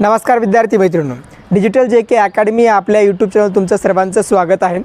नमस्कार विद्यार्थी मैत्रिणी डिजिटल जे के अकॅडमी आपल्या यूट्यूब चॅनल तुमचं सर्वांचं स्वागत आहे.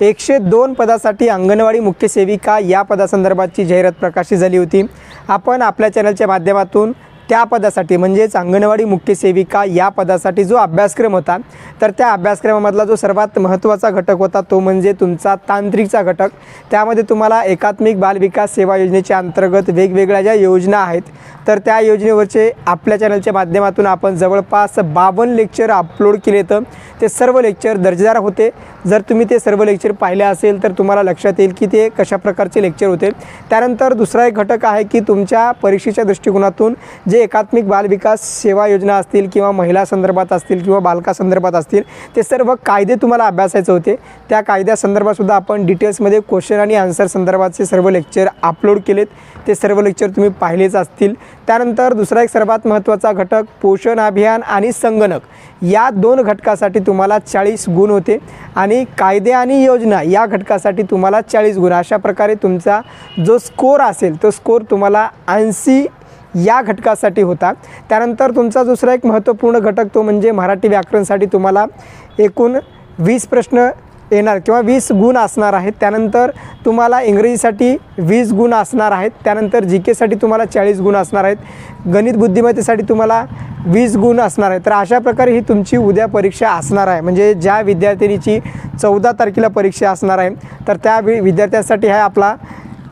एकशे दोन पदासाठी अंगणवाडी मुख्य सेविका या पदासंदर्भातची जाहिरात प्रकाशित झाली होती. आपण आपल्या चॅनलच्या माध्यमातून त्या पदासाठी म्हणजेच अंगणवाडी मुख्य सेविका या पदासाठी जो अभ्यासक्रम होता तर त्या अभ्यासक्रमामधला जो सर्वात महत्त्वाचा घटक होता तो म्हणजे तुमचा तांत्रिकचा घटक. त्यामध्ये तुम्हाला एकात्मिक बालविकास सेवा योजनेच्या अंतर्गत वेगवेगळ्या ज्या योजना आहेत तर त्या योजनेवरचे आपल्या चॅनलच्या माध्यमातून आपण जवळपास बावन्न लेक्चर अपलोड केले तर ते सर्व लेक्चर दर्जेदार होते. जर तुम्ही ते सर्व लेक्चर पाहिले असेल तर तुम्हाला लक्षात येईल की ते कशा प्रकारचे लेक्चर होते. त्यानंतर दुसरा एक घटक आहे की तुमच्या परीक्षेच्या दृष्टिकोनातून जे एकात्मिक बालविकास सेवा योजना असतील किंवा महिला संदर्भात असतील किंवा बालकासंदर्भात असतील ते सर्व कायदे तुम्हाला अभ्यासायचे होते. त्या कायद्यासंदर्भातसुद्धा आपण डिटेल्समध्ये क्वेश्चन आणि आन्सर संदर्भातचे सर्व लेक्चर अपलोड केलेत. ते सर्व लेक्चर तुम्ही पाहिलेच असतील. त्यानंतर दुसरा एक सर्वात महत्त्वाचा घटक पोषण अभियान आणि संगणक. या दोन घटकासाठी तुम्हाला चाळीस गुण होते आणि कायदे आणि योजना या घटकासाठी तुम्हाला चाळीस गुण. अशा प्रकारे तुमचा जो स्कोर असेल तो स्कोर तुम्हाला ऐंशी या घटकासाठी होता. त्यानंतर तुमचा दुसरा एक महत्त्वपूर्ण घटक तो म्हणजे मराठी व्याकरणसाठी तुम्हाला एकूण वीस प्रश्न येणार किंवा वीस गुण असणार आहेत. त्यानंतर तुम्हाला इंग्रजीसाठी वीस गुण असणार आहेत. त्यानंतर जी केसाठी तुम्हाला चाळीस गुण असणार आहेत. गणित बुद्धिमत्तेसाठी तुम्हाला वीस गुण असणार आहेत. तर अशा प्रकारे ही तुमची उद्या परीक्षा असणार आहे. म्हणजे ज्या विद्यार्थिनीची चौदा तारखेला परीक्षा असणार आहे तर त्या वि विद्यार्थ्यांसाठी हा आपला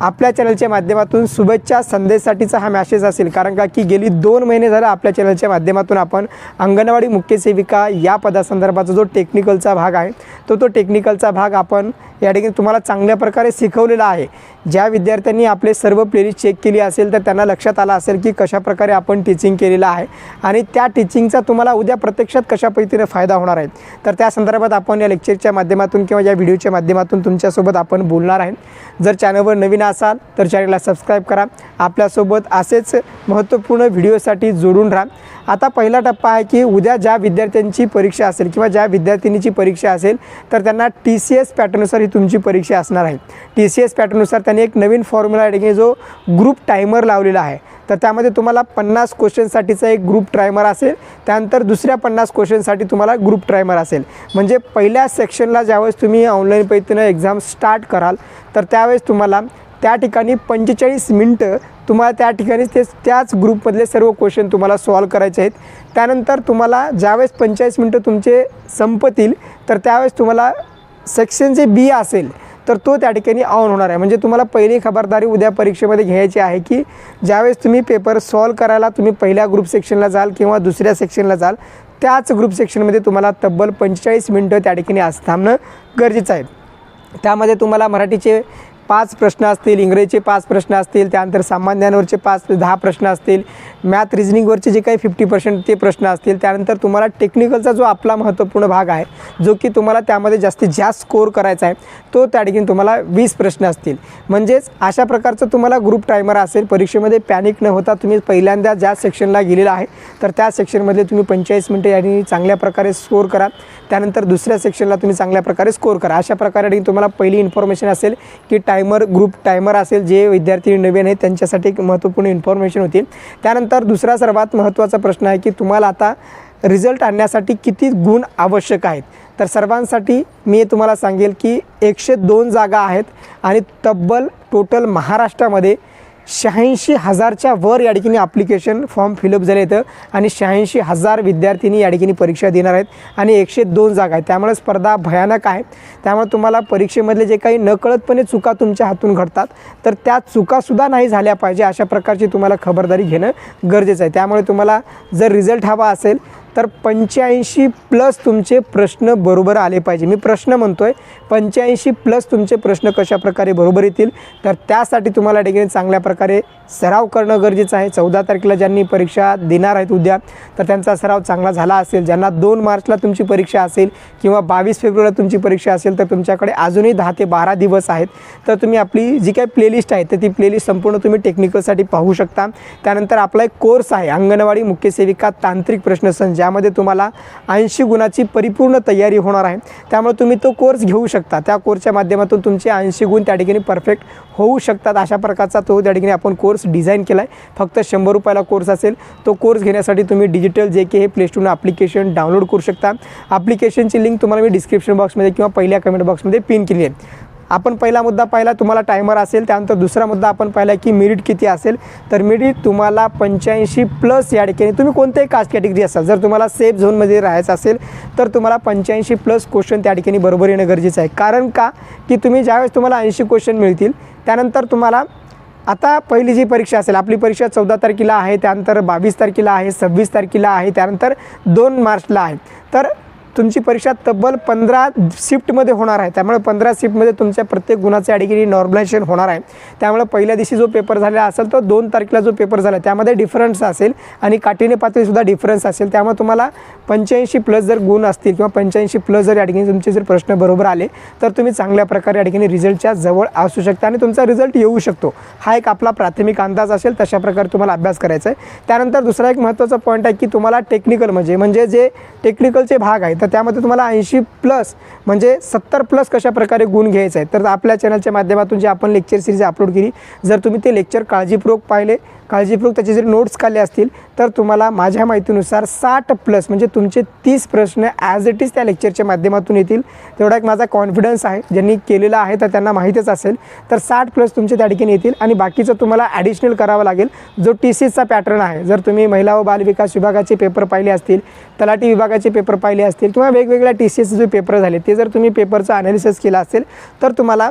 आपल्या चॅनलच्या माध्यमातून शुभेच्छा संदेशासाठीचा हा मॅसेज असेल. कारण का की गेली दोन महिने झालं आपल्या चॅनलच्या माध्यमातून आपण अंगणवाडी मुख्य सेविका या पदासंदर्भाचा जो टेक्निकलचा भाग आहे तो तो टेक्निकलचा भाग आपण या ठिकाणी तुम्हाला चांगल्या प्रकारे शिकवलेला आहे. ज्या विद्यार्थ्यांनी आपले सर्व प्लेलिस्ट चेक केली असेल तर त्यांना लक्षात आलं असेल की कशाप्रकारे आपण टीचिंग केलेलं आहे. आणि त्या टीचिंगचा तुम्हाला उद्या प्रत्यक्षात कशा पद्धतीने फायदा होणार आहे? तर त्या संदर्भात आपण या लेक्चरच्या माध्यमातून किंवा या व्हिडिओच्या माध्यमातून तुमच्यासोबत आपण बोलणार आहे. जर चॅनलवर नवीन असाल तर चॅनलला सबस्क्राईब करा. आपल्यासोबत असेच महत्त्वपूर्ण व्हिडिओसाठी जोडून राहा. आता पहिला टप्पा आहे की उद्या ज्या विद्यार्थ्यांची परीक्षा असेल किंवा ज्या विद्यार्थिनीची परीक्षा असेल तर त्यांना टी सी एस पॅटर्ननुसार ही तुमची परीक्षा असणार आहे. टी सी एस पॅटर्ननुसार त्यांनी एक नवीन फॉर्म्युला या ठिकाणी जो ग्रुप टायमर लावलेला आहे. तर त्यामध्ये तुम्हाला पन्नास क्वेश्चनसाठीचा एक ग्रुप ट्रायमर असेल. त्यानंतर दुसऱ्या पन्नास क्वेश्चनसाठी तुम्हाला ग्रुप ट्रायमर असेल. म्हणजे पहिल्या सेक्शनला ज्यावेळेस तुम्ही ऑनलाईन पद्धतीनं एक्झाम स्टार्ट कराल तर त्यावेळेस तुम्हाला त्या ठिकाणी पंचेचाळीस मिनटं तुम्हाला त्या ठिकाणी ते त्याच ग्रुपमधले सर्व क्वेश्चन तुम्हाला सॉल्व करायचे आहेत. त्यानंतर तुम्हाला ज्यावेळेस पंचेचाळीस मिनटं तुमचे संपतील तर त्यावेळेस तुम्हाला सेक्शन जे बी असेल तर तो त्या ठिकाणी ऑन होणार आहे. म्हणजे तुम्हाला पहिली खबरदारी उद्या परीक्षेमध्ये घ्यायची आहे की ज्यावेळेस तुम्ही पेपर सॉल्व करायला तुम्ही पहिल्या ग्रुप सेक्शनला जाल किंवा दुसऱ्या सेक्शनला जाल त्याच ग्रुप सेक्शनमध्ये तुम्हाला तब्बल पंचेचाळीस मिनटं त्या ठिकाणी आज थांबणं गरजेचं आहे. त्यामध्ये तुम्हाला मराठीचे पाच प्रश्न असतील इंग्रजीचे पाच प्रश्न असतील त्यानंतर सामान्यांवरचे पाच दहा प्रश्न असतील मॅथ रिजनिंगवरचे जे काही फिफ्टी पर्सेंट ते प्रश्न असतील त्यानंतर तुम्हाला टेक्निकलचा जो आपला महत्त्वपूर्ण भाग आहे जो की तुम्हाला त्यामध्ये जास्तीत जास्त स्कोर करायचा आहे तो त्या ठिकाणी तुम्हाला वीस प्रश्न असतील. म्हणजेच अशा प्रकारचं तुम्हाला ग्रुप टायमर असेल परीक्षेमध्ये पॅनिक न होता तुम्ही पहिल्यांदा ज्या सेक्शनला गेलेला आहे तर त्या सेक्शनमध्ये तुम्ही पंचेचाळीस मिनटं या चांगल्या प्रकारे स्कोर करा त्यानंतर दुसऱ्या सेक्शनला तुम्ही चांगल्या प्रकारे स्कोर करा. अशा प्रकारे तुम्हाला पहिली इन्फॉर्मेशन असेल की टाय टायमर ग्रुप टायमर असेल जे विद्यार्थी नवीन आहेत त्यांच्यासाठी एक महत्त्वपूर्ण इन्फॉर्मेशन होती. त्यानंतर दुसरा सर्वात महत्त्वाचा प्रश्न आहे की तुम्हाला आता रिझल्ट आणण्यासाठी किती गुण आवश्यक आहेत? तर सर्वांसाठी मी तुम्हाला सांगेल की एकशे दोन जागा आहेत आणि तब्बल टोटल महाराष्ट्रामध्ये शहाऐंशी हजारच्या वर या ठिकाणी ॲप्लिकेशन फॉर्म फिलअप झाले आहेत आणि शहाऐंशी हजार विद्यार्थिनी या ठिकाणी परीक्षा देणार आहेत. आणि एकशे दोन जागा आहेत. त्यामुळे स्पर्धा भयानक आहे. त्यामुळे तुम्हाला परीक्षेमधले जे काही नकळतपणे चुका तुमच्या हातून घडतात तर त्या चुकासुद्धा नाही झाल्या पाहिजे अशा प्रकारची तुम्हाला खबरदारी घेणं गरजेचं आहे. त्यामुळे तुम्हाला जर रिझल्ट हवा असेल तर पंच्याऐंशी प्लस तुमचे प्रश्न बरोबर आले पाहिजे. मी प्रश्न म्हणतो आहे पंच्याऐंशी प्लस तुमचे प्रश्न कशा प्रकारे बरोबर येतील? तर त्यासाठी तुम्हाला ठिकाणी चांगल्या प्रकारे सराव करणं गरजेचं आहे. चौदा तारखेला ज्यांनी परीक्षा देणार आहेत उद्या तर त्यांचा सराव चांगला झाला असेल. ज्यांना दोन मार्चला तुमची परीक्षा असेल किंवा बावीस फेब्रुवारीला तुमची परीक्षा असेल तर तुमच्याकडे अजूनही दहा ते बारा दिवस आहेत. तर तुम्ही आपली जी काही प्लेलिस्ट आहे तर ती प्लेलिस्ट संपूर्ण तुम्ही टेक्निकलसाठी पाहू शकता. त्यानंतर आपला एक कोर्स आहे अंगणवाडी मुख्य सेविका तांत्रिक प्रश्नसंच त्यामध्ये तुम्हाला ऐंशी गुणाची परिपूर्ण तयारी होणार आहे. त्यामुळे तुम्ही तो कोर्स घेऊ शकता. त्या कोर्सच्या माध्यमातून तुमचे ऐंशी गुण त्या ठिकाणी परफेक्ट होऊ शकतात. अशा प्रकारचा तो त्या ठिकाणी आपण कोर्स डिझाईन केला आहे फक्त शंभर रुपयाला कोर्स असेल तो कोर्स घेण्यासाठी तुम्ही डिजिटल जे के हे प्ले स्टोरनं ॲप्लिकेशन डाउनलोड करू शकता. ॲप्लिकेशनची लिंक तुम्हाला मी डिस्क्रिप्शन बॉक्समध्ये किंवा पहिल्या कमेंट बॉक्समध्ये पिन केली आहे. आपण पहिला मुद्दा पाहिला तुम्हाला टायमर असेल त्यानंतर दुसरा मुद्दा आपण पाहिला की मेरिट किती असेल. तर मेरिट तुम्हाला पंच्याऐंशी प्लस या ठिकाणी तुम्ही कोणत्याही कास्ट कॅटेगरी असाल जर तुम्हाला सेफ झोनमध्ये राहायचं असेल तर तुम्हाला पंच्याऐंशी प्लस क्वेश्चन त्या ठिकाणी बरोबर येणं गरजेचं आहे. कारण का? की तुम्ही ज्यावेळेस तुम्हाला ऐंशी क्वेश्चन मिळतील त्यानंतर तुम्हाला आता पहिली जी परीक्षा असेल आपली परीक्षा चौदा तारखेला आहे त्यानंतर बावीस तारखेला आहे सव्वीस तारखेला आहे त्यानंतर दोन मार्चला आहे. तर तुमची परीक्षा तब्बल पंधरा शिफ्टमध्ये होणार आहे. त्यामुळे पंधरा शिफ्टमध्ये तुमच्या प्रत्येक गुणाचे अडीगिरी नॉर्मलायझेशन होणार आहे. त्यामुळे पहिल्या दिवशी जो पेपर झालेला असेल तो दोन तारखेला जो पेपर झाला त्यामध्ये डिफरन्स असेल आणि काठीने पातळीसुद्धा डिफरन्स असेल. त्यामुळे तुम्हाला पंच्याऐंशी प्लस जर गुण असतील किंवा पंच्याऐंशी प्लस जर या ठिकाणी तुमचे जर प्रश्न बरोबर आले तर तुम्ही चांगल्या प्रकारे या ठिकाणी रिझल्टच्या जवळ असू शकता आणि तुमचा रिझल्ट येऊ शकतो. हा एक आपला प्राथमिक अंदाज असेल तशा प्रकारे तुम्हाला अभ्यास करायचा आहे. त्यानंतर दुसरा एक महत्त्वाचा पॉईंट आहे की तुम्हाला टेक्निकल म्हणजे म्हणजे जे टेक्निकलचे भाग आहे तर त्यामध्ये तुम्हाला ऐंशी प्लस म्हणजे सत्तर प्लस कशा प्रकारे गुण घ्यायचा आहे तर आपल्या चॅनलच्या माध्यमातून जे आपण लेक्चर सिरीज अपलोड केली जर तुम्ही ते लेक्चर काळजीपूर्वक पाहिले काळजीपूर्वक त्याचे जर नोट्स काढले असतील तर तुम्हाला माझ्या माहितीनुसार साठ प्लस म्हणजे तुमचे तीस प्रश्न ॲज इट इज त्या लेक्चरच्या माध्यमातून येतील. तेवढा एक माझा कॉन्फिडन्स आहे. ज्यांनी केलेला आहे तर त्यांना माहीतच असेल. तर साठ प्लस तुमचे त्या ठिकाणी येतील आणि बाकीचं तुम्हाला ॲडिशनल करावं लागेल. जो टी सीचा पॅटर्न आहे जर तुम्ही महिला व बालविकास विभागाचे पेपर पाहिले असतील तलाठी विभागाचे पेपर पाहिले असतील किंवा वेगवेगळ्या टी सी एसचे जे पेपर झाले ते जर तुम्ही पेपरचं अनालिसिस केलं असेल तर तुम्हाला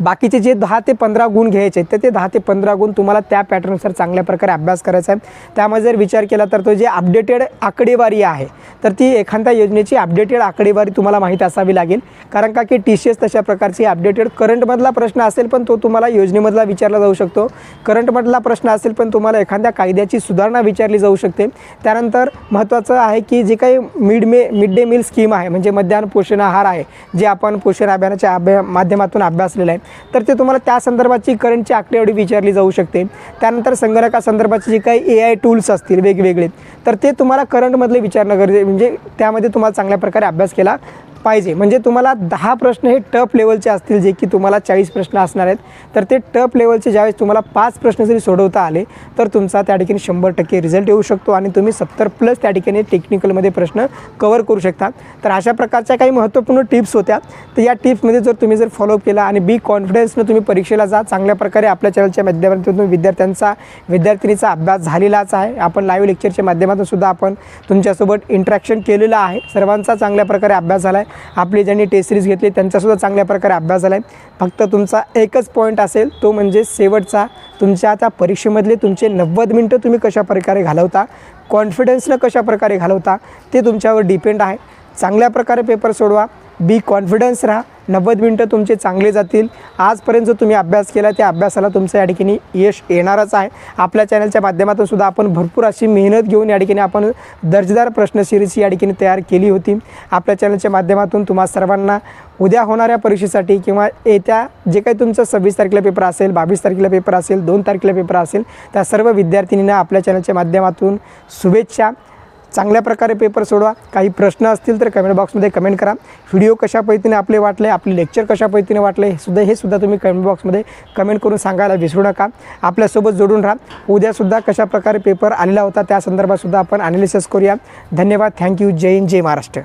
बाकीचे जे दहा ते पंधरा गुण घ्यायचे आहेत तर ते दहा ते पंधरा गुण तुम्हाला त्या पॅटर्ननुसार चांगल्या प्रकारे अभ्यास करायचा आहे. त्यामध्ये जर विचार केला तर तो जे अपडेटेड आकडेवारी आहे तर ती एखाद्या योजनेची अपडेटेड आकडेवारी तुम्हाला माहीत असावी लागेल. कारण का की टी सी एस तशा प्रकारची अपडेटेड करंटमधला प्रश्न असेल पण तो तुम्हाला योजनेमधला विचारला जाऊ शकतो. करंटमधला प्रश्न असेल पण तुम्हाला एखाद्या कायद्याची सुधारणा विचारली जाऊ शकते. त्यानंतर महत्त्वाचं आहे की जे काही mid may mid day meal scheme आहे म्हणजे मध्यान्ह पोषण आहार आहे जे आपण पोषण अभियानाच्या अभ्या माध्यमातून अभ्यासलेलं आहे. तर ते तुम्हाला त्या संदर्भाची करंटची आकडेवारी विचारली जाऊ शकते. त्यानंतर संगणकासंदर्भाचे जे काही ए आय टूल्स असतील वेगवेगळे तर ते तुम्हाला करंटमधले विचारणं गरजे म्हणजे त्यामध्ये तुम्हाला चांगल्या प्रकारे अभ्यास केला. पाहिजे. म्हणजे तुम्हाला दहा प्रश्न हे टप लेवलचे असतील जे की तुम्हाला चाळीस प्रश्न असणार आहेत. तर ते टप लेवलचे ज्यावेळेस तुम्हाला पाच प्रश्न जरी सोडवता आले तर तुमचा त्या ठिकाणी शंभर टक्के रिझल्ट येऊ शकतो आणि तुम्ही सत्तर प्लस त्या ठिकाणी टेक्निकलमध्ये प्रश्न कवर करू शकता. तर अशा प्रकारच्या काही महत्त्वपूर्ण टिप्स होत्या. तर या टिप्समध्ये जर तुम्ही जर फॉलोअप केला आणि बी कॉन्फिडन्सनं तुम्ही परीक्षेला जा चांगल्या प्रकारे आपल्या चॅनलच्या माध्यमातून विद्यार्थ्यांचा विद्यार्थिनीचा अभ्यास झालेलाच आहे. आपण लाईव्ह लेक्चरच्या माध्यमातून सुद्धा आपण तुमच्यासोबत इंट्रॅक्शन केलेलं आहे. सर्वांचा चांगल्या प्रकारे अभ्यास झाला आहे आपली ज्यांनी टेस्ट सिरीज घेतली त्यांचासुद्धा चांगल्या प्रकारे अभ्यास झाला आहे फक्त तुमचा एकच पॉईंट असेल तो म्हणजे शेवटचा. तुमच्या त्या परीक्षेमधले तुमचे नव्वद मिनटं तुम्ही कशा प्रकारे घालवता कॉन्फिडन्सनं कशा प्रकारे घालवता ते तुमच्यावर डिपेंड आहे. चांगल्या प्रकारे पेपर सोडवा बी कॉन्फिडन्स राहा. नव्वद मिनटं तुमचे चांगले जातील. आजपर्यंत जो तुम्ही अभ्यास केला त्या अभ्यासाला तुमचं या ठिकाणी यश येणारच आहे. आपल्या चॅनलच्या माध्यमातून सुद्धा आपण भरपूर अशी मेहनत घेऊन या ठिकाणी आपण दर्जेदार प्रश्न सिरीज या ठिकाणी तयार केली होती. आपल्या चॅनलच्या माध्यमातून तुम्हा सर्वांना उद्या होणाऱ्या परीक्षेसाठी किंवा येत्या जे काही तुमचं सव्वीस तारखेला पेपर असेल बावीस तारखेला पेपर असेल दोन तारखेला पेपर असेल त्या सर्व विद्यार्थिनींना आपल्या चॅनलच्या माध्यमातून शुभेच्छा. चांगल्या प्रकारे पेपर सोडवा. काही प्रश्न असतील तर कमेंट बॉक्समध्ये कमेंट करा. व्हिडिओ कशा पद्धतीने आपले वाटले आपले लेक्चर कशा पद्धतीने वाटले हे सुद्धा हे सुद्धा तुम्ही कमेंट बॉक्समध्ये कमेंट करून सांगायला विसरू नका. आपल्यासोबत जोडून राहा. उद्यासुद्धा कशा प्रकारे पेपर आलेला होता त्या संदर्भात सुद्धा आपण अनालिसिस करूया. धन्यवाद. Thank you Jai Hind Jai Maharashtra.